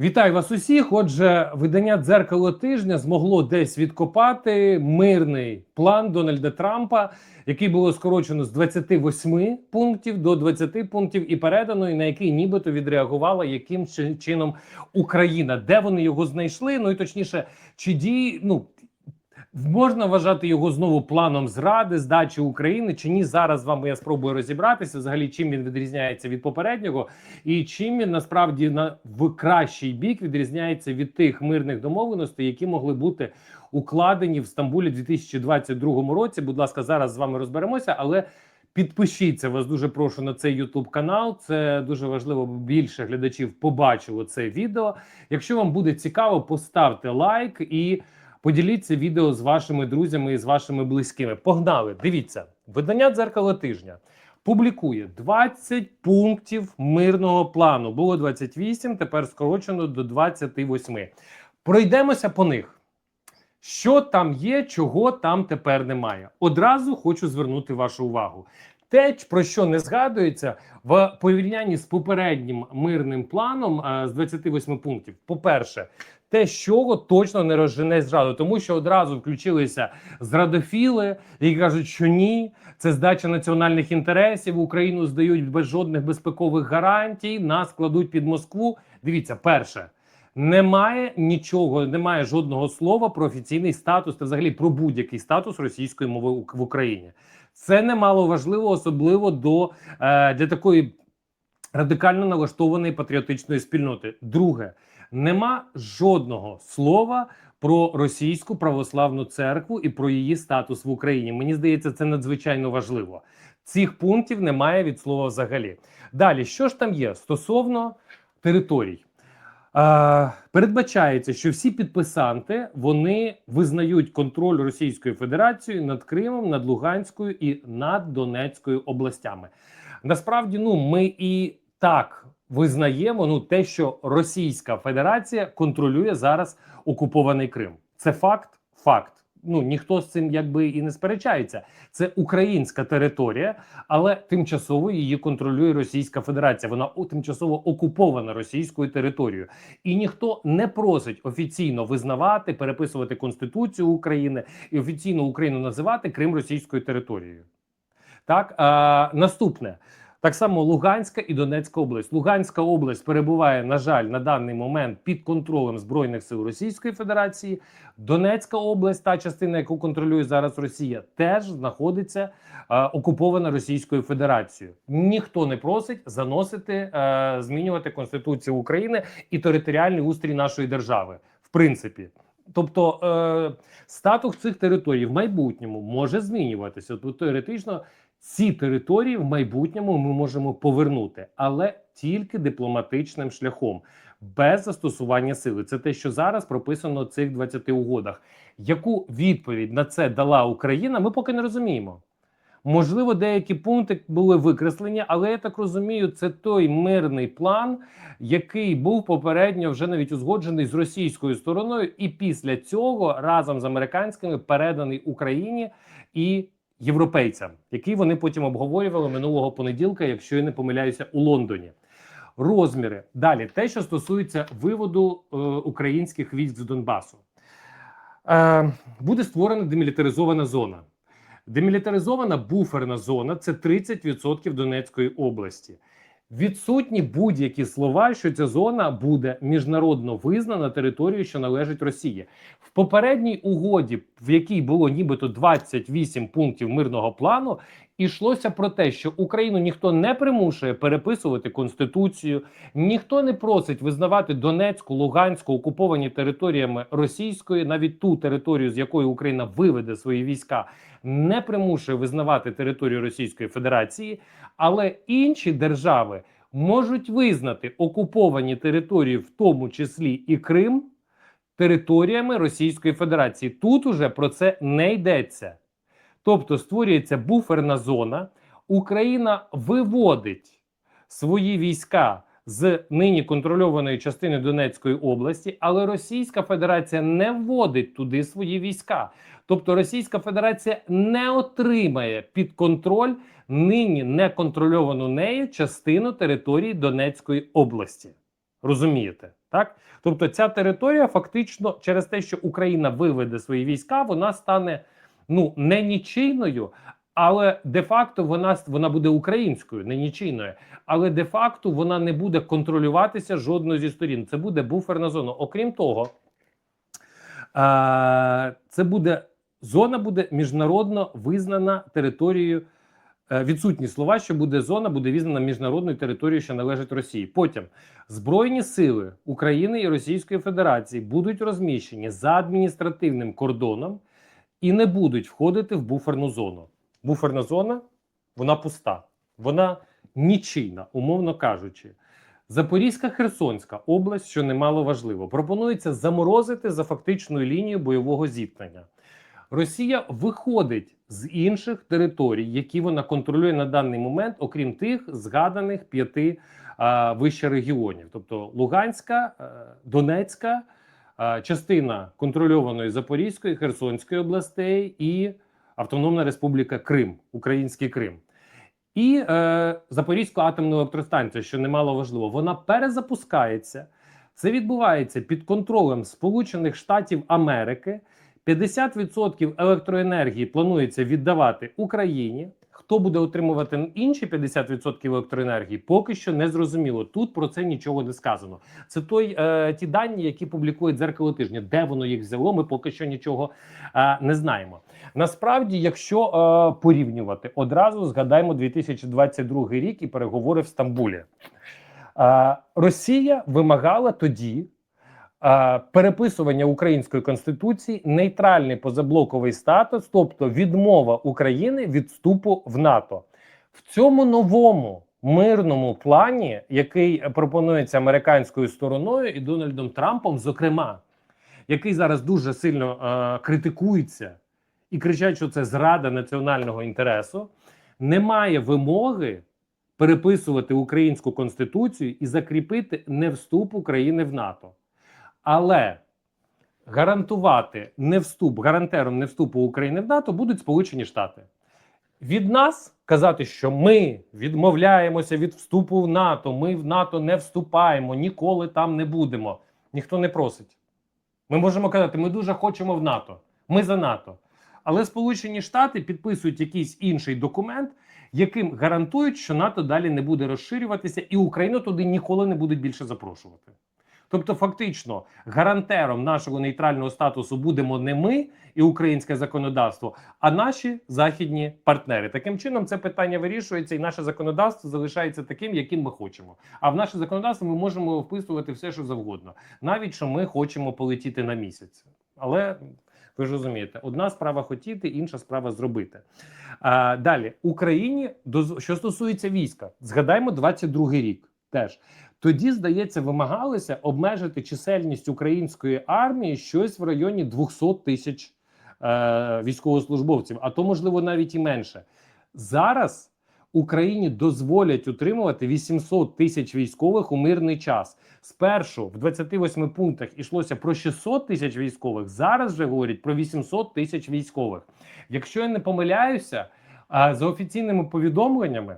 Вітаю вас усіх. Отже, видання дзеркало тижня змогло десь відкопати мирний план Дональда Трампа, який було скорочено з 28 пунктів до 20 пунктів і передано, і на який нібито відреагувала яким чи- чином Україна. Де вони його знайшли? Ну і точніше, чи дії ну. Можна вважати його знову планом зради, здачі України чи ні? Зараз з вами я спробую розібратися взагалі, чим він відрізняється від попереднього, і чим він насправді на в кращий бік відрізняється від тих мирних домовленостей, які могли бути укладені в Стамбулі в 2022 році. Будь ласка, зараз з вами розберемося, але. Підпишіться вас дуже прошу на цей Ютуб канал. Це дуже важливо, бо більше глядачів побачило це відео. Якщо вам буде цікаво, поставте лайк і поділіться відео з вашими друзями і з вашими близькими. Погнали! Дивіться, видання дзеркало тижня публікує 20 пунктів мирного плану. Було 28, тепер скорочено до 28. Пройдемося по них. Що там є, чого там тепер немає. Одразу хочу звернути вашу увагу. Те, про що не згадується в порівнянні з попереднім мирним планом е, з 28 пунктів. По-перше, те, що точно не розжене зраду, тому що одразу включилися зрадофіли, які кажуть, що ні, це здача національних інтересів. Україну здають без жодних безпекових гарантій, нас кладуть під Москву. Дивіться, перше. Немає нічого, немає жодного слова про офіційний статус та взагалі про будь-який статус російської мови в Україні. Це немало важливо, особливо до е, для такої радикально налаштованої патріотичної спільноти. Друге, нема жодного слова про російську православну церкву і про її статус в Україні. Мені здається, це надзвичайно важливо. Цих пунктів немає від слова взагалі. Далі, що ж там є стосовно територій? Е, передбачається, що всі підписанти вони визнають контроль Російської Федерації над Кримом, над Луганською і над Донецькою областями. Насправді, ну ми і так визнаємо ну те, що Російська Федерація контролює зараз окупований Крим. Це факт, факт. Ну ніхто з цим якби і не сперечається. Це українська територія, але тимчасово її контролює Російська Федерація. Вона тимчасово окупована російською територією, і ніхто не просить офіційно визнавати, переписувати конституцію України і офіційно Україну називати Крим російською територією. Так, а, наступне. Так само Луганська і Донецька область. Луганська область перебуває, на жаль, на даний момент під контролем збройних сил Російської Федерації. Донецька область, та частина, яку контролює зараз Росія, теж знаходиться е, окупована Російською Федерацією. Ніхто не просить заносити, е, змінювати Конституцію України і територіальний устрій нашої держави. В принципі. Тобто е, статус цих територій в майбутньому може змінюватися. Тобто теоретично ці території в майбутньому ми можемо повернути, але тільки дипломатичним шляхом, без застосування сили. Це те, що зараз прописано в цих 20 угодах. Яку відповідь на це дала Україна, ми поки не розуміємо. Можливо, деякі пункти були викреслені, але я так розумію, це той мирний план, який був попередньо вже навіть узгоджений з російською стороною, і після цього разом з американськими переданий Україні і європейцям, який вони потім обговорювали минулого понеділка, якщо я не помиляюся, у Лондоні. Розміри далі, те, що стосується виводу е, українських військ з Донбасу, е, буде створена демілітаризована зона. Демілітаризована буферна зона це 30% Донецької області. Відсутні будь-які слова, що ця зона буде міжнародно визнана територією, що належить Росії. В попередній угоді, в якій було нібито 28 пунктів мирного плану, ішлося про те, що Україну ніхто не примушує переписувати конституцію, ніхто не просить визнавати Донецьку, Луганську окуповані територіями російської, навіть ту територію, з якої Україна виведе свої війська, не примушує визнавати територію Російської Федерації, але інші держави можуть визнати окуповані території, в тому числі і Крим, територіями Російської Федерації. Тут уже про це не йдеться. Тобто створюється буферна зона, Україна виводить свої війська з нині контрольованої частини Донецької області, але Російська Федерація не вводить туди свої війська. Тобто Російська Федерація не отримає під контроль нині неконтрольовану нею частину території Донецької області. Розумієте, так? Тобто ця територія фактично через те, що Україна виведе свої війська, вона стане ну не нічийною, але де-факто вона вона буде українською, не нічийною. Але де-факто вона не буде контролюватися жодною зі сторін. Це буде буферна зона. Окрім того, е, це буде зона буде міжнародно визнана територією. Е, Відсутні слова, що буде зона, буде визнана міжнародною територією, що належить Росії. Потім збройні сили України і Російської Федерації будуть розміщені за адміністративним кордоном і не будуть входити в буферну зону. Буферна зона вона пуста, вона нічийна, умовно кажучи. Запорізька Херсонська область, що немало важливо, пропонується заморозити за фактичною лінією бойового зіткнення. Росія виходить з інших територій, які вона контролює на даний момент, окрім тих згаданих п'яти вище регіонів, тобто Луганська, е, Донецька, частина контрольованої Запорізької, Херсонської областей і Автономна Республіка Крим, Український Крим. І е, Запорізька атомна електростанція, що немало важливо, вона перезапускається. Це відбувається під контролем Сполучених Штатів Америки. 50% електроенергії планується віддавати Україні. Хто буде отримувати інші 50% електроенергії, поки що не зрозуміло. Тут про це нічого не сказано. Це той е, ті дані, які публікує дзеркало тижня. Де воно їх взяло? Ми поки що нічого е, не знаємо. Насправді, якщо е, порівнювати, одразу згадаємо 2022 рік і переговори в Стамбулі. Е, Росія вимагала тоді переписування української конституції, нейтральний позаблоковий статус, тобто відмова України від вступу в НАТО. В цьому новому мирному плані, який пропонується американською стороною і Дональдом Трампом, зокрема, який зараз дуже сильно е, критикується і кричать, що це зрада національного інтересу, немає вимоги переписувати українську конституцію і закріпити не вступ України в НАТО. Але гарантувати не вступ, гарантером не вступу України в НАТО будуть Сполучені Штати. Від нас казати, що ми відмовляємося від вступу в НАТО, ми в НАТО не вступаємо, ніколи там не будемо. Ніхто не просить. Ми можемо казати, ми дуже хочемо в НАТО, ми за НАТО. Але Сполучені Штати підписують якийсь інший документ, яким гарантують, що НАТО далі не буде розширюватися, і Україну туди ніколи не будуть більше запрошувати. Тобто, фактично, гарантером нашого нейтрального статусу будемо не ми і українське законодавство, а наші західні партнери. Таким чином, це питання вирішується, і наше законодавство залишається таким, яким ми хочемо. А в наше законодавство ми можемо вписувати все, що завгодно, навіть що ми хочемо полетіти на місяць. Але ви ж розумієте, одна справа хотіти, інша справа зробити. А, Далі Україні що стосується війська, згадаймо 22-й рік. Теж тоді здається, вимагалося обмежити чисельність української армії щось в районі 200 тисяч е, військовослужбовців, а то можливо навіть і менше. Зараз Україні дозволять утримувати 800 тисяч військових у мирний час. Спершу в 28 пунктах йшлося про 600 тисяч військових. Зараз вже говорять про 800 тисяч військових. Якщо я не помиляюся, за офіційними повідомленнями.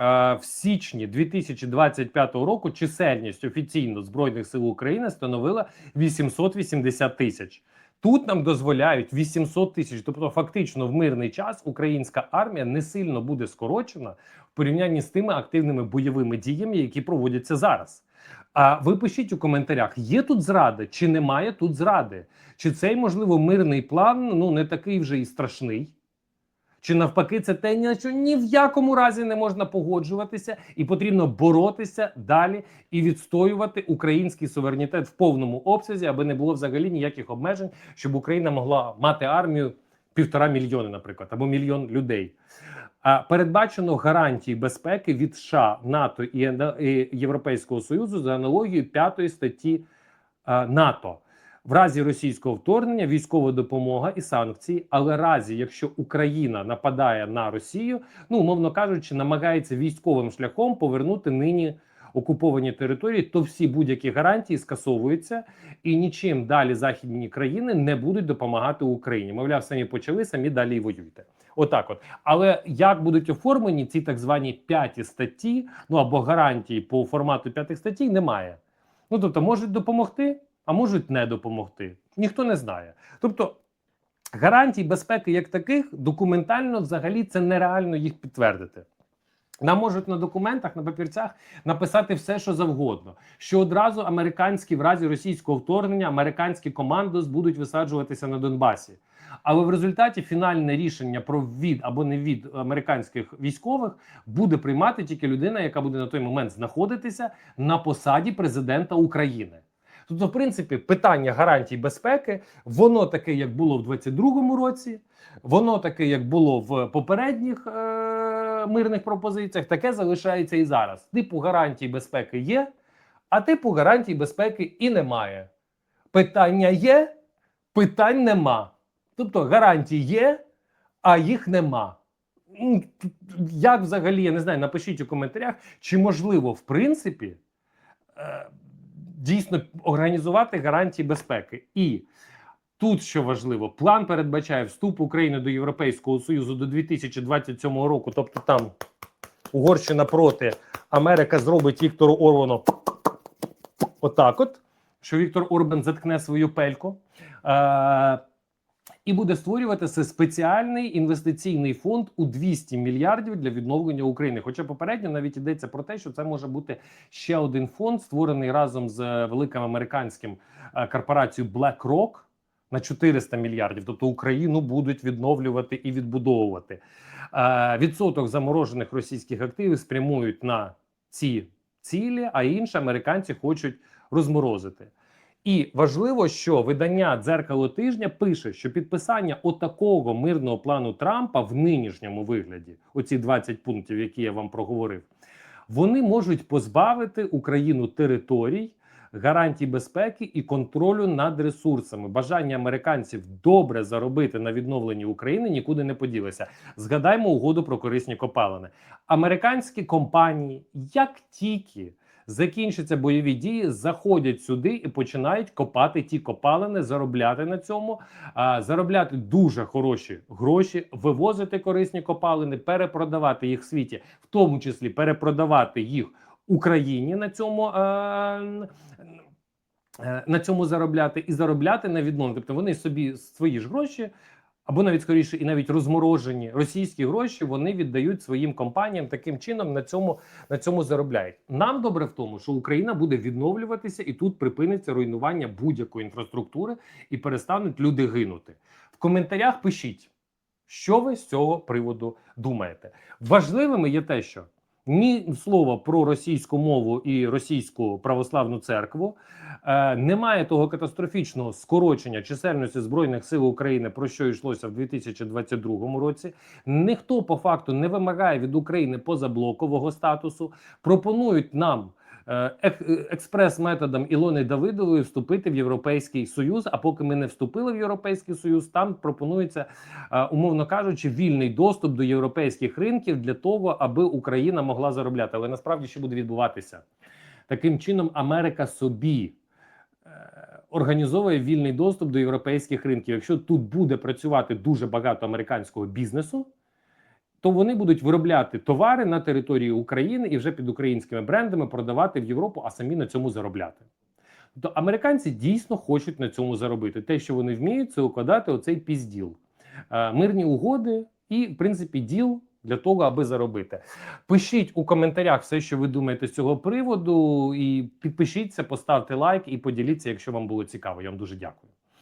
А, В січні 2025 року чисельність офіційно збройних сил України становила 880 тисяч. Тут нам дозволяють 800 тисяч. Тобто, фактично, в мирний час українська армія не сильно буде скорочена в порівнянні з тими активними бойовими діями, які проводяться зараз. А ви пишіть у коментарях: є тут зрада, чи немає тут зради? Чи цей можливо мирний план ну не такий вже і страшний? Чи навпаки, це те, на що ні в якому разі не можна погоджуватися, і потрібно боротися далі і відстоювати український суверенітет в повному обсязі, аби не було взагалі ніяких обмежень, щоб Україна могла мати армію півтора мільйони, наприклад, або мільйон людей. А передбачено гарантії безпеки від США, НАТО і Європейського Союзу за аналогією п'ятої статті НАТО. В разі російського вторгнення військова допомога і санкції, але разі, якщо Україна нападає на Росію, ну умовно кажучи, намагається військовим шляхом повернути нині окуповані території, то всі будь-які гарантії скасовуються, і нічим далі західні країни не будуть допомагати Україні. Мовляв, самі почали, самі далі і воюйте. Отак, от але як будуть оформлені ці так звані п'яті статті, ну або гарантії по формату п'ятих статей, немає. Ну тобто, можуть допомогти, а можуть не допомогти. Ніхто не знає. Тобто. Гарантій безпеки як таких документально взагалі це нереально їх підтвердити. Нам можуть на документах, на папірцях написати все, що завгодно. Що одразу американські в разі російського вторгнення американські командос будуть висаджуватися на Донбасі. Але в результаті фінальне рішення про ввід або не від американських військових буде приймати тільки людина, яка буде на той момент знаходитися на посаді президента України. Тобто, в принципі, питання гарантій безпеки, воно таке, як було в 22-му році, воно таке, як було в попередніх е- мирних пропозиціях, таке залишається і зараз. Типу гарантій безпеки є, а типу гарантій безпеки і немає. Питання є, питань нема. Тобто гарантій є, а їх нема. Як взагалі, я не знаю, напишіть у коментарях, чи можливо, в принципі, е, дійсно організувати гарантії безпеки. І тут що важливо, план передбачає вступ України до Європейського Союзу до 2027 року. Тобто, там Угорщина проти Америка зробить Віктору Орбану отак, от що Віктор Орбан заткне свою пельку. Е, і буде створюватися спеціальний інвестиційний фонд у 200 мільярдів для відновлення України. Хоча попередньо навіть йдеться про те, що це може бути ще один фонд, створений разом з великим американським е, корпорацією BlackRock на 400 мільярдів. Тобто Україну будуть відновлювати і відбудовувати. Е, Відсоток заморожених російських активів спрямують на ці цілі, а інші американці хочуть розморозити. І важливо, що видання дзеркало тижня пише, що підписання отакого мирного плану Трампа в нинішньому вигляді, оці 20 пунктів, які я вам проговорив, вони можуть позбавити Україну територій, гарантій безпеки і контролю над ресурсами. Бажання американців добре заробити на відновленні України нікуди не поділося. Згадаймо угоду про корисні копалини. Американські компанії, як тільки закінчаться бойові дії, заходять сюди і починають копати ті копалини, заробляти на цьому, а, заробляти дуже хороші гроші, вивозити корисні копалини, перепродавати їх в світі, в тому числі перепродавати їх Україні на цьому. Е, е, на цьому заробляти і заробляти на відновлення. Тобто вони собі свої ж гроші або навіть скоріше, і навіть розморожені російські гроші вони віддають своїм компаніям таким чином на цьому на цьому заробляють. Нам добре в тому, що Україна буде відновлюватися, і тут припиниться руйнування будь-якої інфраструктури і перестануть люди гинути. В коментарях пишіть, що ви з цього приводу думаєте. Важливими є те, що ні слова про російську мову і російську православну церкву. Е, немає того катастрофічного скорочення чисельності збройних сил України, про що йшлося в 2022 році. Ніхто по факту не вимагає від України позаблокового статусу. Пропонують нам. Е, ек- Експрес-методом Ілони Давидової вступити в Європейський Союз. А поки ми не вступили в Європейський Союз, там пропонується, е, умовно кажучи, вільний доступ до європейських ринків для того, аби Україна могла заробляти. Але насправді що буде відбуватися? Таким чином, Америка собі е, організовує вільний доступ до європейських ринків. Якщо тут буде працювати дуже багато американського бізнесу, то вони будуть виробляти товари на території України і вже під українськими брендами продавати в Європу, а самі на цьому заробляти. Тобто американці дійсно хочуть на цьому заробити. Те, що вони вміють, це укладати оцей пізділ, Е, мирні угоди і, в принципі, діл для того, аби заробити. Пишіть у коментарях все, що ви думаєте з цього приводу, і підпишіться, поставте лайк і поділіться, якщо вам було цікаво. Я вам дуже дякую.